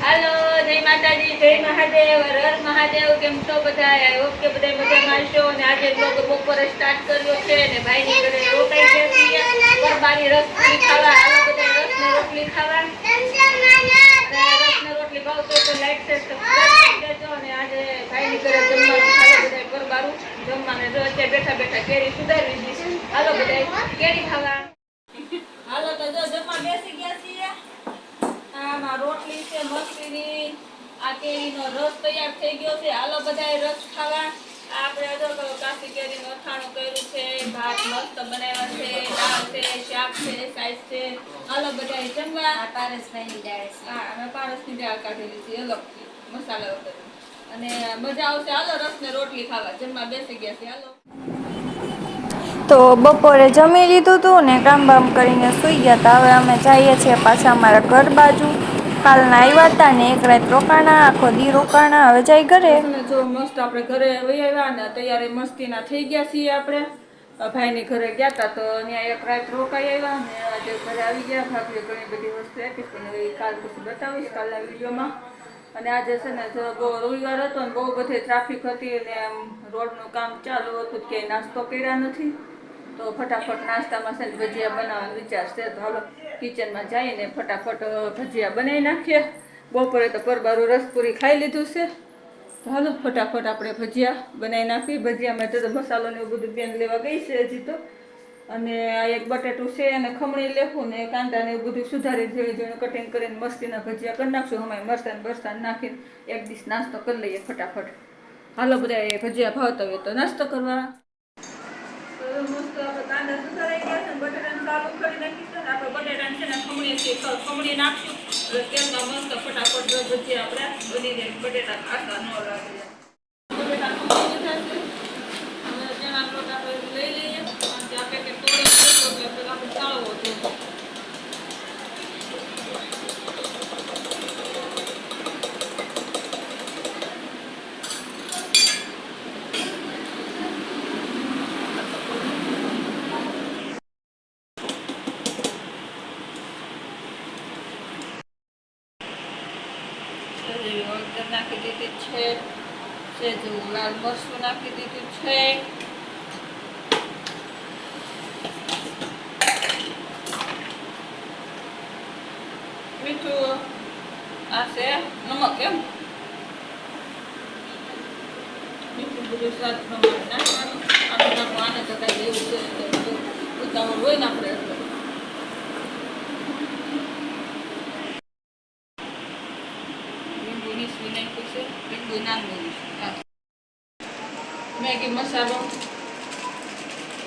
હાલો, જય માતાજી, જય મહાદેવ, હર મહાદેવ, કેમ છો બધા આઈ હોપ કે બધા મજામાં છો અને આજે બ્લોગ બપોરે સ્ટાર્ટ કર્યો છે ને ભાઈની ઘરે રોકાઈ ગયા છીએ. ગરબાની રસપુરી ખાવા. હાલો બધા રસ ને રોટલી ખાવા. રસ ને રોટલી ભાવતો તો લાઈક શેર આજે ભાઈની બધા ગરબારું જમવાને. જો બેઠા બેઠા કેરી સુધારવી હાલો બધા કેરી ખાવા હાલો તો જો જમવા બેસી ગયા છીએ આમાં રોટલી છે મસ્તીની આ કેરીનો રસ તૈયાર થઈ ગયો છે. હાલો બધાએ રસ ખાવા. આપણે કયો કાશી કેરીનું અથાણું કર્યું છે. ભાત મસ્ત બનાવ્યા છે. દાળ છે શાક છે સાઈઝ છે. હાલો બધાએ જમવા. હા અમે પારસની દાળ કાઢેલી છે. અલગથી મસાલા વગર અને મજા આવશે. હાલો રસ ને રોટલી ખાવા. જમવા બેસી ગયા છે. હાલો. તો બપોરે જમી લીધું હતું ને કામ બામ કરીને સૂઈ ગયા હતા હવે અમે જઈએ છીએ પાછા અમારા ઘર બાજુ. કાલના આવ્યા હતા ને એક રાત રોકાણા, આખો દી રોકાણા, હવે જાય ઘરે. જો મસ્ત આપણે ઘરે વહી આવ્યા ને તૈયારી મસ્તીના થઈ ગયા છીએ આપણે. ભાઈની ઘરે ગયા હતા તો ત્યાં એક રાત રોકાઈ આવ્યા ને આજે ઘરે આવી ગયા. ભાભીએ ઘણી બધી વસ્તુ આપી પણ એ કાલ પછી બતાવીશ કાલના વિડીયોમાં. અને આજે છે ને બહુ રવિવાર હતો ને બહુ બધી ટ્રાફિક હતી અને આમ રોડનું કામ ચાલુ હતું, ક્યાંય નાસ્તો કર્યા નથી. તો ફટાફટ નાસ્તામાં છે ને ભજીયા બનાવવાનો વિચાર છે. તો હાલો કિચનમાં જઈને ફટાફટ ભજીયા બનાવી નાખીએ. બપોરે તો પરબારું રસપુરી ખાઈ લીધું છે. હાલો, ફટાફટ આપણે ભજીયા બનાવી નાખી ભજીયામાં તો મસાલો ને એવું બધું બેન લેવા ગઈ છે હજી તો. અને આ એક બટેટું છે અને ખમણી લેવું ને કાંદા ને એવું બધું સુધારી જોઈ જોઈને કટિંગ કરીને મસ્તીના ભજીયા કરી નાખશું. અમારે મરસાન બરસાન નાખીને એક ડીશ નાસ્તો કરી લઈએ ફટાફટ. હાલો, બધા એ ભજીયા ભાવતા હોય તો નાસ્તો કરવા મસ્ત કાંદા સુધારાઈ ગયા છે બટેટાને કરી નાખીશું ને આપણે બટેટાને છે ખ- નાખશું એટલે તેલમાં ફટાફટ ભજીયા આપણે બની જાય બટેટા ખાતા ન લાગે બટેટા ખમણી લીધા છે હવે તેના લોટ આપણે લઈ લઈએ કારણ કે આ પેકેટ તોડી નાખ્યું એટલે પેલા આપણે ચાળવો જોઈએ હળદર નાખી દીધી છે લાલ મરચું નાખી દીધું છે. મીઠું આ નમક એમ? મીઠું બધું પ્રમાણે નાખવાનું. આપણે આને તો કાંઈ છે ઉતાવળ હોય ને આપણે એટલે લીંબુ નીસવી નાખ્યું છે લીંબુ નાનું મેગી મસાલો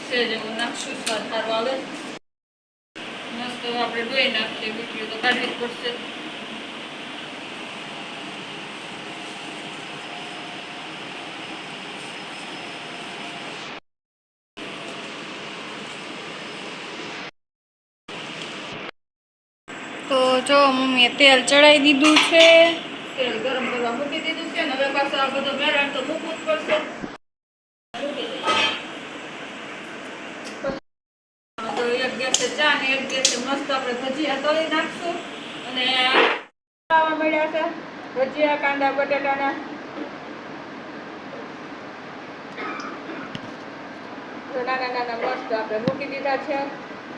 છે જેવું નાખશું સ્વાદ સારો આવે મસ્ત આપણે ડોઈ નાખીએ મીઠું તો કાઢવી જ પડશે તો જો, મમ્મીએ તેલ ચડાવી દીધું છે. તેલ ગરમ કરવા મૂકી દીધું છે ને હવે પાછું આ બધું મેળાણ તો મૂકવું જ પડશે. ભજીયા કાંદા, બટાટાના. નાના નાના મસ્ત આપણે મૂકી દીધા છે.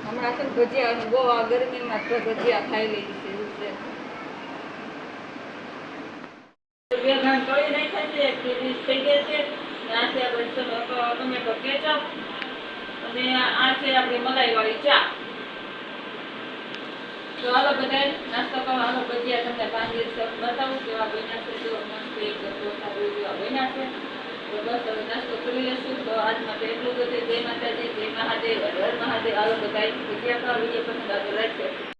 હમણાં છે ભજીયા બહુ ગરમીમાં ભજીયા ખાઈ લીધી છે. ઘાણ તળી નાખ્યા છે, એક થઈ ગયા છે. આ છે આપણે ટમેટો કેચઅપ અને આ છે આપણી મલાઈવાળી ચા. તો હાલો બધાય, નાસ્તો કરો. હાલો ભજીયા તમને પાંચ દિવસ બતાવું કેવા બન્યા છે જો મસ્ત એક સારું જેવા બન્યા છે. તો બસ હવે નાસ્તો કરી લેશું તો આજ માટે એટલું બધું જય માતાજી, જય મહાદેવ, હર મહાદેવ. હાલો બધાય ભજીયા ખાવા વીડિયો પસંદ આવે લાઈક